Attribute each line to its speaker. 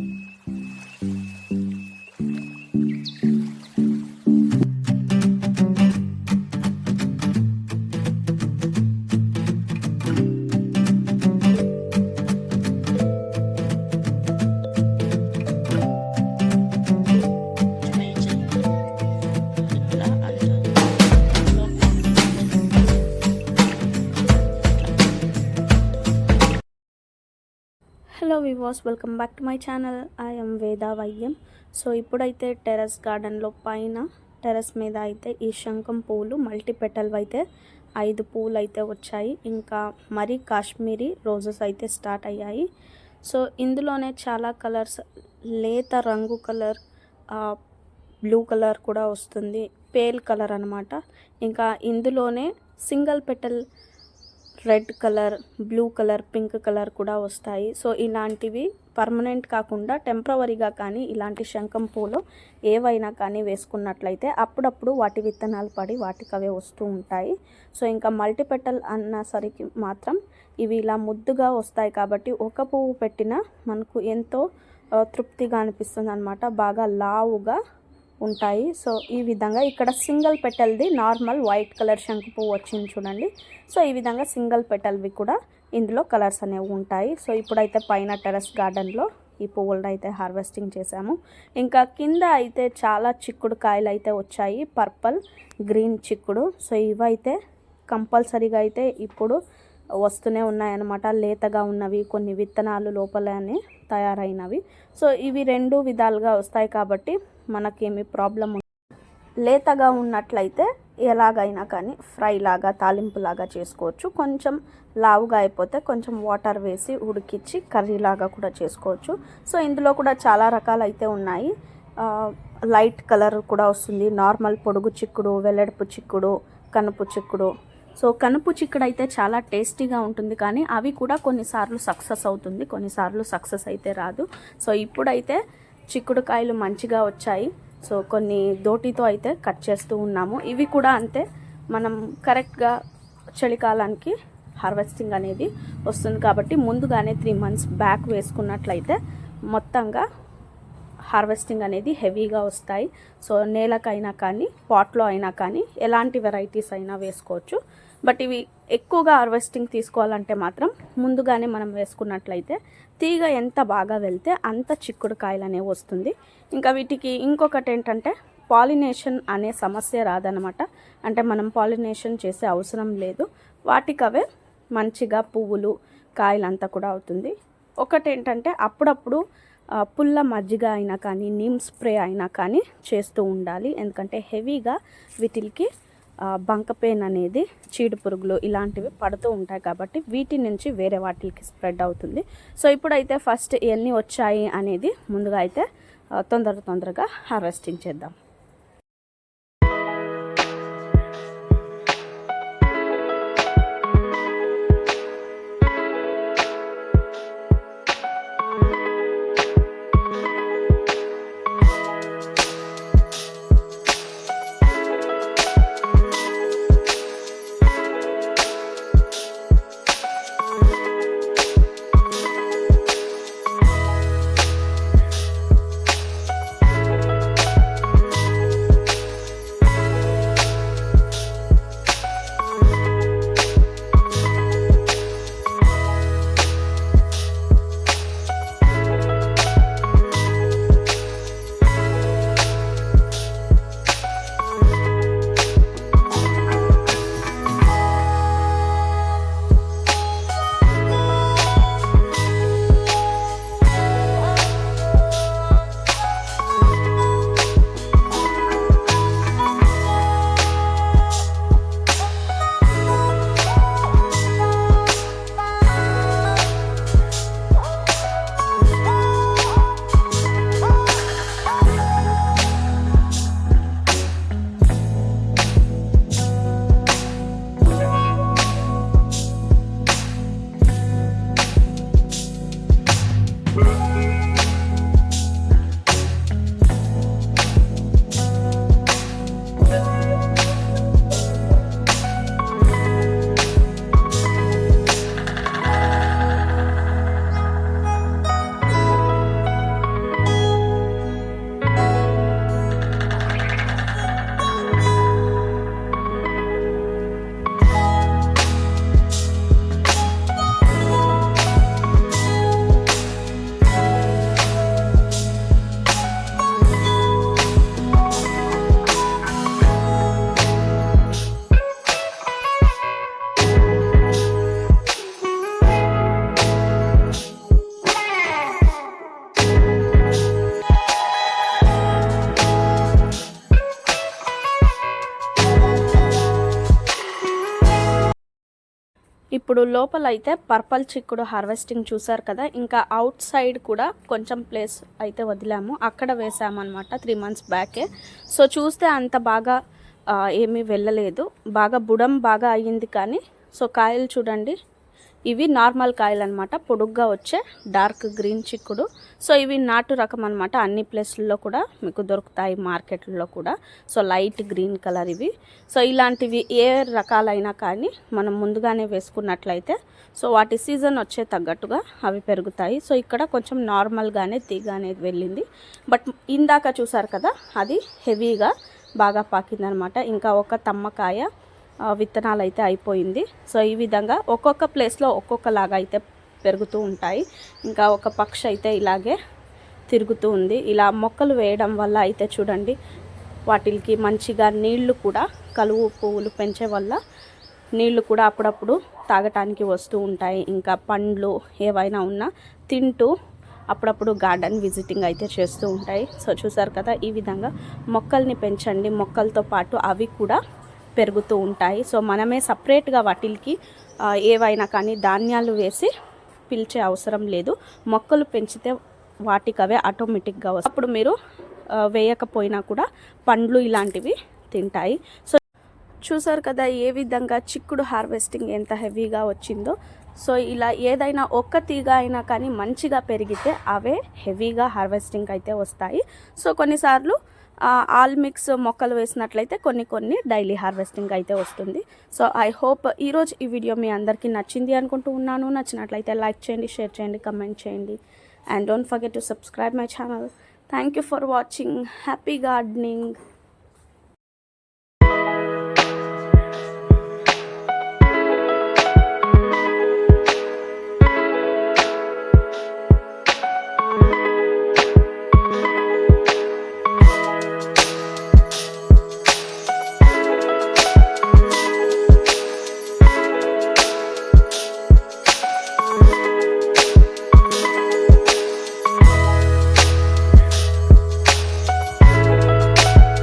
Speaker 1: Mm-hmm. Hello viewers welcome back to my channel I'm Veda YM so ఇప్పుడైతే terrace గార్డెన్లో పైన terrace మీద అయితే ఈ శంఖం పూలు మల్టీ పెటల్ అయితే ఐదు పూలు అయితే వచ్చాయి. ఇంకా మరీ కాశ్మీరీ రోజెస్ అయితే స్టార్ట్ అయ్యాయి. సో ఇందులోనే చాలా కలర్స్ లేత రంగు కలర్ బ్లూ కలర్ కూడా వస్తుంది. పేల్ కలర్ అనమాట ఇంకా ఇందులోనే single petal red colour blue colour pink colour కూడా వస్తాయి. సో ఇలాంటివి పర్మనెంట్ కాకుండా టెంపరవరీగా కానీ ఇలాంటి శంఖం పూలు ఏవైనా కానీ వేసుకున్నట్లయితే అప్పుడప్పుడు వాటి విత్తనాలు పడి వాటికి అవే వస్తూ ఉంటాయి. సో ఇంకా మల్టీపెటల్ అన్న సరికి మాత్రం ఇవి ఇలా ముద్దుగా వస్తాయి కాబట్టి ఒక పువ్వు పెట్టినా మనకు ఎంతో తృప్తిగా అనిపిస్తుంది అనమాట బాగా లావుగా ఉంటాయి. సో ఈ విధంగా ఇక్కడ సింగిల్ పెటల్ది నార్మల్ వైట్ కలర్ శంకు పువ్వు వచ్చింది చూడండి. సో ఈ విధంగా సింగిల్ పెటల్వి కూడా ఇందులో కలర్స్ అనేవి ఉంటాయి. సో ఇప్పుడైతే పైన టెరస్ గార్డెన్లో ఈ పువ్వులను అయితే హార్వెస్టింగ్ చేశాము. ఇంకా కింద అయితే చాలా చిక్కుడు కాయలు అయితే వచ్చాయి. పర్పల్ గ్రీన్ చిక్కుడు. సో ఇవైతే కంపల్సరీగా అయితే ఇప్పుడు వస్తూనే ఉన్నాయన్నమాట. లేతగా ఉన్నవి కొన్ని విత్తనాలు లోపలనే తయారైనవి. సో ఇవి రెండు విధాలుగా వస్తాయి కాబట్టి మనకేమి ప్రాబ్లం లేతగా ఉన్నట్లయితే ఎలాగైనా కానీ ఫ్రై లాగా తాలింపు లాగా చేసుకోవచ్చు. కొంచెం లావుగా అయిపోతే కొంచెం వాటర్ వేసి ఉడికిచ్చి కర్రీ లాగా కూడా చేసుకోవచ్చు. సో ఇందులో కూడా చాలా రకాలు అయితే ఉన్నాయి లైట్ కలర్ కూడా వస్తుంది. నార్మల్ పొడుగు చిక్కుడు వెల్లడిపు చిక్కుడు కనుపు చిక్కుడు సో కనుపు చిక్కుడు అయితే చాలా టేస్టీగా ఉంటుంది కానీ అవి కూడా కొన్నిసార్లు సక్సెస్ అవుతుంది కొన్నిసార్లు సక్సెస్ అయితే రాదు. సో ఇప్పుడైతే చిక్కుడుకాయలు మంచిగా వచ్చాయి. సో కొన్ని దోటితో అయితే కట్ చేస్తూ ఉన్నాము. ఇవి కూడా అంతే మనం కరెక్ట్గా చలికాలానికి హార్వెస్టింగ్ అనేది వస్తుంది కాబట్టి ముందుగానే త్రీ మంత్స్ బ్యాక్ వేసుకున్నట్లయితే మొత్తంగా హార్వెస్టింగ్ అనేది హెవీగా వస్తాయి. సో నేలకైనా కానీ పాట్లో అయినా కానీ ఎలాంటి వెరైటీస్ అయినా వేసుకోవచ్చు. బట్ ఇవి ఎక్కువగా హార్వెస్టింగ్ తీసుకోవాలంటే మాత్రం ముందుగానే మనం వేసుకున్నట్లయితే తీగ ఎంత బాగా వెళ్తే అంత చిక్కుడు కాయలు అనేవి వస్తుంది. ఇంకా వీటికి ఇంకొకటి ఏంటంటే పాలినేషన్ అనే సమస్య రాదనమాట అంటే మనం పాలినేషన్ చేసే అవసరం లేదు. వాటికవే మంచిగా పువ్వులు కాయలంతా కూడా అవుతుంది. ఒకటేంటంటే అప్పుడప్పుడు పుల్ల మజ్జిగ అయినా కానీ నీమ్ స్ప్రే అయినా కానీ చేస్తూ ఉండాలి. ఎందుకంటే హెవీగా వీటికి ఆ, బంక పెయిన్ అనేది చీడు పురుగులు ఇలాంటివి పడుతూ ఉంటాయి కాబట్టి వీటి నుంచి వేరే వాటికి స్ప్రెడ్ అవుతుంది. సో ఇప్పుడైతే ఫస్ట్ ఎన్ని వచ్చాయి అనేది ముందుగా అయితే తొందర తొందరగా హార్వెస్టింగ్ చేద్దాం. ఇప్పుడు లోపల అయితే పర్పల్ చిక్కుడు హార్వెస్టింగ్ చూసారు కదా ఇంకా అవుట్ సైడ్ కూడా కొంచెం ప్లేస్ అయితే వదిలాము. అక్కడ వేసామన్నమాట త్రీ మంత్స్ బ్యాకే సో చూస్తే అంత బాగా ఏమీ వెళ్ళలేదు. బాగా బుడం బాగా అయ్యింది కానీ సో కాయలు చూడండి. ఇవి నార్మల్ కాయలు అనమాట పొడుగ్గా వచ్చే డార్క్ గ్రీన్ చిక్కుడు. సో ఇవి నాటు రకం అనమాట అన్ని ప్లేస్లలో కూడా మీకు దొరుకుతాయి మార్కెట్లో కూడా. సో లైట్ గ్రీన్ కలర్ ఇవి. సో ఇలాంటివి ఏ రకాలైనా కానీ మనం ముందుగానే వేసుకున్నట్లయితే సో వాటి సీజన్ వచ్చే తగ్గట్టుగా అవి పెరుగుతాయి. సో ఇక్కడ కొంచెం నార్మల్గానే తీగ అనేది వెళ్ళింది. బట్ ఇందాక చూసారు కదా అది హెవీగా బాగా పాకిందనమాట ఇంకా ఒక తమ్మకాయ విత్తనాలు అయితే అయిపోయింది. సో ఈ విధంగా ఒక్కొక్క ప్లేస్లో ఒక్కొక్కలాగా అయితే పెరుగుతూ ఉంటాయి. ఇంకా ఒక పక్షి అయితే ఇలాగే తిరుగుతూ ఉంది. ఇలా మొక్కలు వేయడం వల్ల అయితే చూడండి వాటికి మంచిగా నీళ్ళు కూడా కలువు పువ్వులు పెంచే వల్ల నీళ్ళు కూడా అప్పుడప్పుడు తాగటానికి వస్తూ ఉంటాయి. ఇంకా పండ్లు ఏవైనా ఉన్నా తింటూ అప్పుడప్పుడు గార్డెన్ విజిటింగ్ అయితే చేస్తూ ఉంటాయి. సో చూసారు కదా ఈ విధంగా మొక్కల్ని పెంచండి. మొక్కలతో పాటు అవి కూడా పెరుగుతూ ఉంటాయి. సో మనమే సపరేట్గా వాటికి ఏవైనా కానీ ధాన్యాలు వేసి పిలిచే అవసరం లేదు. మొక్కలు పెంచితే వాటికి అవే ఆటోమేటిక్గా వస్తాయి. అప్పుడు మీరు వేయకపోయినా కూడా పండ్లు ఇలాంటివి తింటాయి. సో చూసారు కదా ఏ విధంగా చిక్కుడు హార్వెస్టింగ్ ఎంత హెవీగా వచ్చిందో. సో ఇలా ఏదైనా ఒక్క తీగ అయినా కానీ మంచిగా పెరిగితే అవే హెవీగా హార్వెస్టింగ్ అయితే వస్తాయి. సో కొన్నిసార్లు ఆల్మిక్స్ ఆల్ మిక్స్ మొక్కలు వేసినట్లయితే కొన్ని కొన్ని డైలీ హార్వెస్టింగ్ అయితే వస్తుంది. సో ఐ హోప్ ఈరోజు ఈ వీడియో మీ అందరికీ నచ్చింది అనుకుంటూ ఉన్నాను. నచ్చినట్లయితే లైక్ చేయండి షేర్ చేయండి కమెంట్ చేయండి. And don't forget to subscribe my channel thank you for watching happy gardening